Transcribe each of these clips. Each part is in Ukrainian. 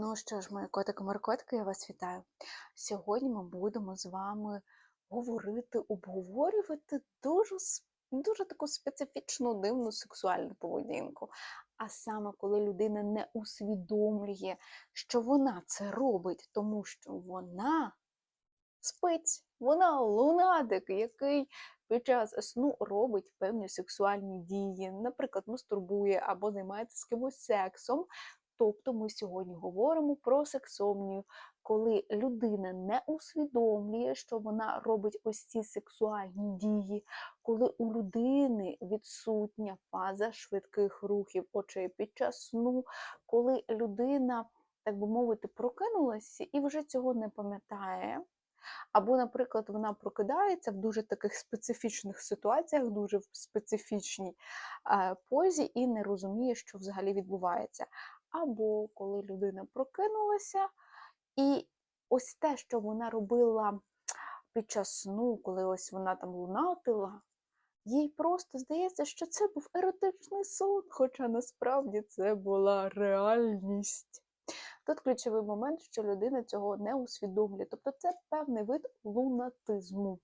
Ну що ж, мої котики-маркотки, я вас вітаю. Сьогодні ми будемо з вами говорити, обговорювати дуже, дуже таку специфічну дивну сексуальну поведінку. А саме, коли людина не усвідомлює, що вона це робить, тому що вона спить, вона лунатик, який під час сну робить певні сексуальні дії, наприклад, мастурбує або займається з кимось сексом. Тобто ми сьогодні говоримо про сексомнію, коли людина не усвідомлює, що вона робить ось ці сексуальні дії, коли у людини відсутня фаза швидких рухів очей під час сну, коли людина, так би мовити, прокинулася і вже цього не пам'ятає. Або, наприклад, вона прокидається в дуже таких специфічних ситуаціях, дуже в специфічній е, позі і не розуміє, що взагалі відбувається. Або коли людина прокинулася, і ось те, що вона робила під час сну, коли ось вона там лунатила, їй просто здається, що це був еротичний сон, хоча насправді це була реальність. Тут ключовий момент, що людина цього не усвідомлює. Тобто це певний вид лунатизму.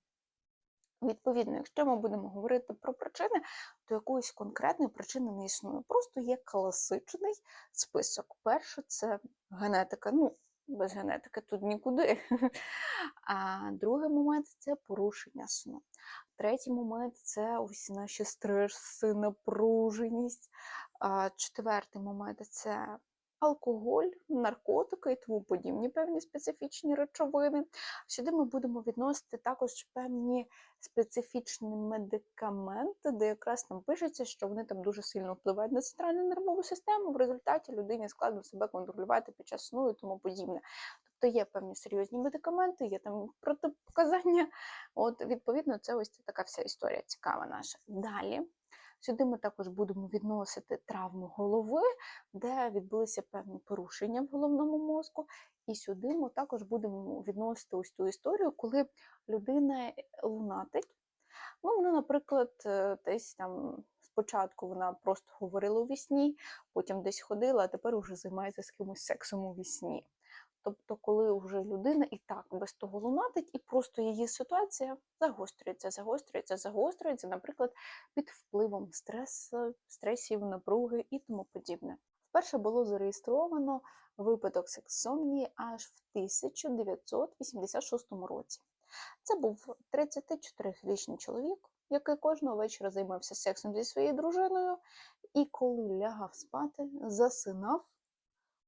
Відповідно, якщо ми будемо говорити про причини, то якоїсь конкретної причини не існує. Просто є класичний список. Перше це генетика. Ну, без генетики тут нікуди. А другий момент це порушення сну. Третій момент це ось наші стреси, напруженість. Четвертий момент це алкоголь, наркотики і тому подібні певні специфічні речовини. Сюди ми будемо відносити також певні специфічні медикаменти, де якраз там пишеться, що вони там дуже сильно впливають на центральну нервову систему. В результаті людині складно себе контролювати під час сну і тому подібне. Тобто є певні серйозні медикаменти, є там протипоказання. От, відповідно, це ось така вся історія цікава наша. Далі. Сюди ми також будемо відносити травму голови, де відбулися певні порушення в головному мозку. І сюди ми також будемо відносити ось ту історію, коли людина лунатить. Ну, вона, наприклад, е, десь там спочатку вона просто говорила у вісні, потім десь ходила, а тепер вже займається з кимось сексом у вісні. Тобто, коли вже людина і так без того лунатить, і просто її ситуація загострюється, загострюється, загострюється, наприклад, під впливом стресу, стресів, напруги і тому подібне. Вперше було зареєстровано випадок сексомнії аж в 1986 році. Це був 34-річний чоловік, який кожного вечора займався сексом зі своєю дружиною, і коли лягав спати, засинав,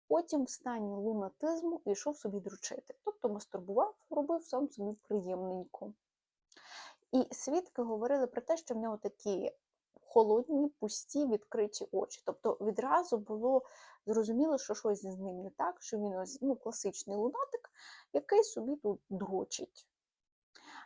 потім в стані лунатизму йшов собі дручити. Тобто мастурбував, робив сам собі приємненько. І свідки говорили про те, що в нього такі холодні, пусті, відкриті очі. Тобто відразу було зрозуміло, що щось з ним не так, що він ось ну, класичний лунатик, який собі тут дрочить.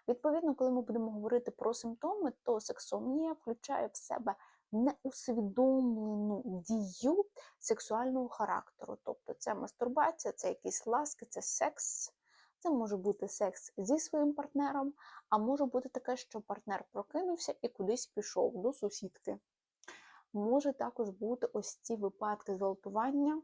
Відповідно, коли ми будемо говорити про симптоми, то сексомнія включає в себе неусвідомлену дію сексуального характеру. Тобто це мастурбація, це якісь ласки, це секс. Це може бути секс зі своїм партнером, а може бути таке, що партнер прокинувся і кудись пішов до сусідки. Може також бути ось ці випадки зґвалтування,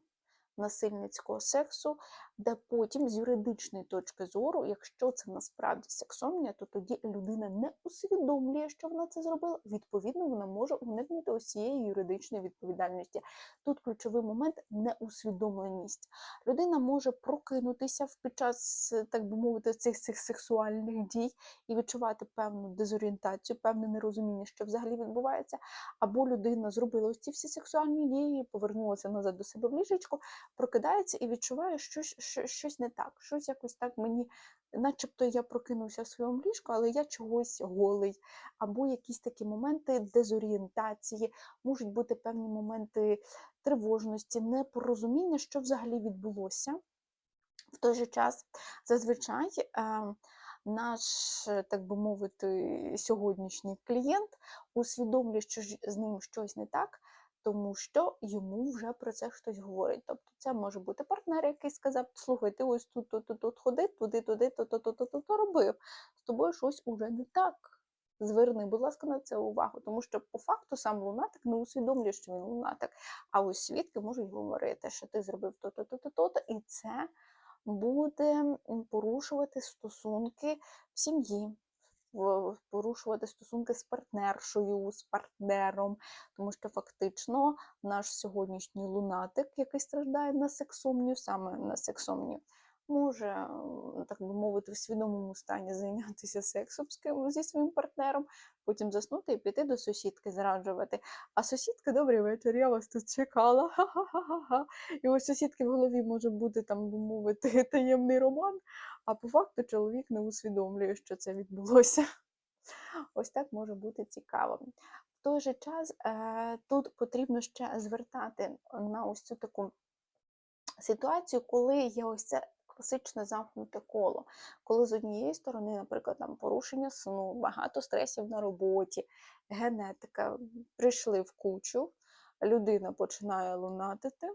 насильницького сексу, де потім з юридичної точки зору, якщо це насправді сексомнія, то тоді людина не усвідомлює, що вона це зробила. Відповідно, вона може уникнути ось цієї юридичної відповідальності. Тут ключовий момент неусвідомленість. Людина може прокинутися під час, так би мовити, цих цих сексуальних дій і відчувати певну дезорієнтацію, певне нерозуміння, що взагалі відбувається. Або людина зробила ці всі сексуальні дії, повернулася назад до себе в ліжечко, прокидається і відчуває, що щось, щось не так, щось якось так мені, начебто я прокинувся в своєму ліжку, але я чогось голий. Або якісь такі моменти дезорієнтації, можуть бути певні моменти тривожності, непорозуміння, що взагалі відбулося. В той же час зазвичай е, наш, так би мовити, сьогоднішній клієнт усвідомлює, що з ним щось не так, тому що йому вже про це хтось говорить. Тобто це може бути партнер, який сказав: слухай, ти ось тут, тут, тут, тут ходи, туди, туди, то, то, то, то, то, то робив. З тобою щось уже не так. Зверни, будь ласка, на це увагу, тому що по факту сам лунатик не усвідомлює, що він лунатик. А ось свідки можуть говорити, що ти зробив то-то, то-то, то-то, і це буде порушувати стосунки в сім'ї, порушувати стосунки з партнершою, з партнером, тому що фактично наш сьогоднішній лунатик, який страждає на сексомнію, саме на сексомнію, може, так би мовити, в свідомому стані зайнятися сексом з ким- зі своїм партнером, потім заснути і піти до сусідки зраджувати. А сусідка, добрий вечір, я вас тут чекала. Ха-ха-ха-ха. І у сусідки в голові може бути там, би мовити, таємний роман, а по факту чоловік не усвідомлює, що це відбулося. Ось так може бути цікаво. В той же час е, тут потрібно ще звертати на ось цю таку ситуацію, коли є ось це класичне замкнуте коло. Коли з однієї сторони, наприклад, там порушення сну, багато стресів на роботі, генетика прийшли в кучу, людина починає лунатити.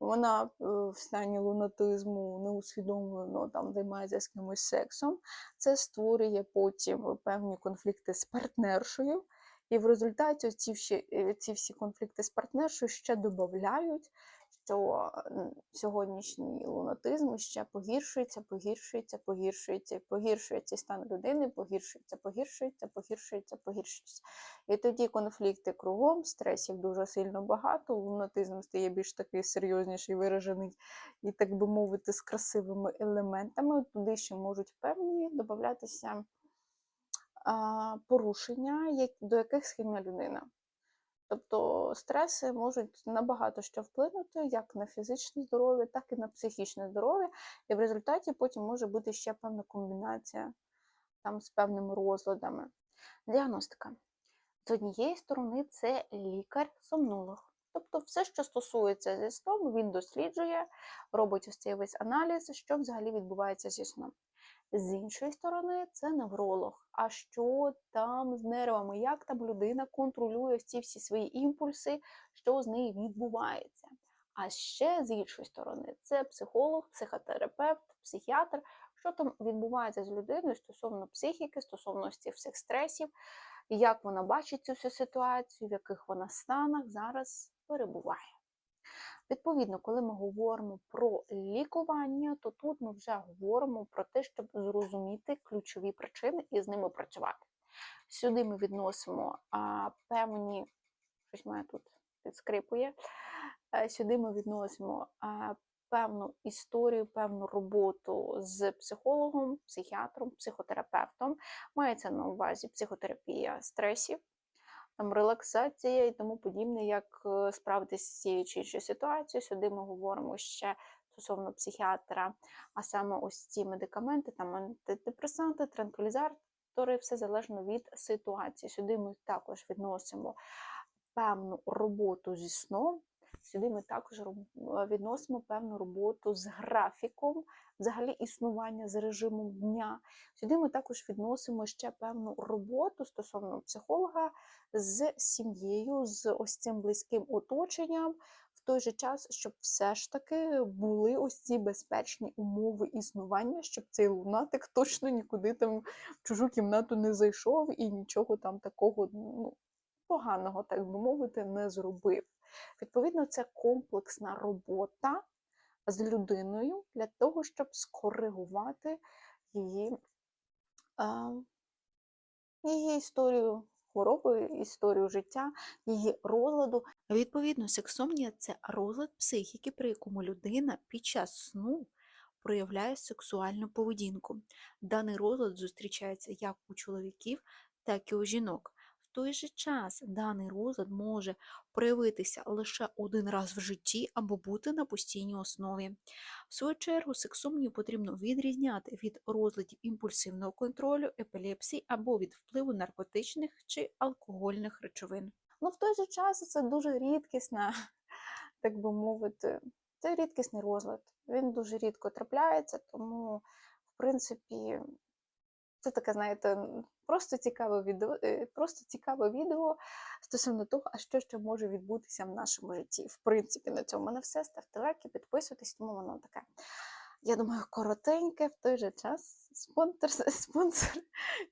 Вона е, в стані лунатизму неусвідомлено там займається з кимось сексом. Це створює потім певні конфлікти з партнершою, і в результаті ці всі, е, ці всі конфлікти з партнершою ще додають, що сьогоднішній лунатизм ще погіршується, погіршується, погіршується, погіршується стан людини, погіршується, погіршується, погіршується, погіршується. І тоді конфлікти кругом, стресів дуже сильно багато, лунатизм стає більш такий серйозніший, виражений, і, так би мовити, з красивими елементами. Туди ще можуть певні додатися порушення, до яких схильна людина. Тобто стреси можуть набагато що вплинути як на фізичне здоров'я, так і на психічне здоров'я, і в результаті потім може бути ще певна комбінація там з певними розладами. Діагностика. З однієї сторони, це лікар-сомнолог. Тобто все, що стосується зі сном, він досліджує, робить ось цей весь аналіз, що взагалі відбувається зі сном. З іншої сторони, це невролог. А що там з нервами? Як там людина контролює ці всі свої імпульси, що з нею відбувається? А ще з іншої сторони, це психолог, психотерапевт, психіатр, що там відбувається з людиною стосовно психіки, стосовно цих всіх стресів, як вона бачить цю всю ситуацію, в яких вона станах зараз перебуває. Відповідно, коли ми говоримо про лікування, то тут ми вже говоримо про те, щоб зрозуміти ключові причини і з ними працювати. Сюди ми відносимо а, певні, щось мене тут підскрипує, Е, сюди ми відносимо а, певну історію, певну роботу з психологом, психіатром, психотерапевтом. Мається на увазі психотерапія стресів, там релаксація і тому подібне, як е, справитися з цією чи іншою ситуацією. Сюди ми говоримо ще стосовно психіатра, а саме ось ці медикаменти, там антидепресанти, транквілізатори, все залежно від ситуації. Сюди ми також відносимо певну роботу зі сном. Сюди ми також е, відносимо певну роботу з графіком, взагалі існування з режимом дня. Сюди ми також відносимо ще певну роботу стосовно психолога з сім'єю, з ось цим близьким оточенням, в той же час, щоб все ж таки були ось ці безпечні умови існування, щоб цей лунатик точно нікуди там в чужу кімнату не зайшов і нічого там такого ну, поганого, так би мовити, не зробив. Відповідно, це комплексна робота з людиною для того, щоб скоригувати її, а, її історію хвороби, історію життя, її розладу. Відповідно, сексомнія це розлад психіки, при якому людина під час сну проявляє сексуальну поведінку. Даний розлад зустрічається як у чоловіків, так і у жінок. Той же час даний розлад може проявитися лише один раз в житті або бути на постійній основі. В свою чергу, сексомнію потрібно відрізняти від розладів імпульсивного контролю, епілепсії або від впливу наркотичних чи алкогольних речовин. Ну, в той же час це дуже рідкісна, так би мовити, це рідкісний розлад. Він дуже рідко трапляється, тому, в принципі, це таке, знаєте, просто цікаве відео, е, просто цікаве відео стосовно того, а що ще може відбутися в нашому житті. В принципі, на цьому в все. Ставте лайки, підписуйтесь, тому воно таке. я думаю, коротеньке в той же час спонсор, спонсор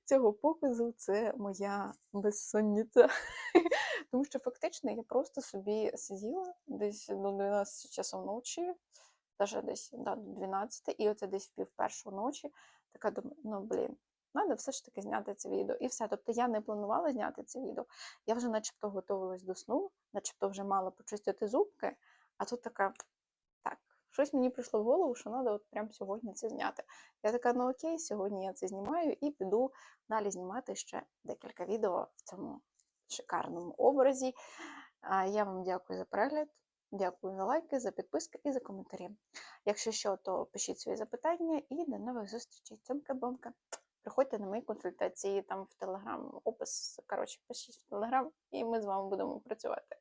цього показу це моя безсонниця. Тому що фактично я просто собі сиділа десь до 12 часов ночі, навіть десь да, до 12, і оце десь в пів першої ночі. Така думаю, ну блін, треба все ж таки зняти це відео. І все. Тобто я не планувала зняти це відео. Я вже начебто готувалась до сну, начебто вже мала почистити зубки, а тут така, так, щось мені прийшло в голову, що треба от прямо сьогодні це зняти. Я така, ну окей, сьогодні я це знімаю і піду далі знімати ще декілька відео в цьому шикарному образі. Я вам дякую за перегляд. Дякую за лайки, за підписки і за коментарі. Якщо що, то пишіть свої запитання і до нових зустрічей. Цьомка-бомка. Приходьте на мої консультації там в Телеграм, опис. Коротше, пишіть в Телеграм, і ми з вами будемо працювати.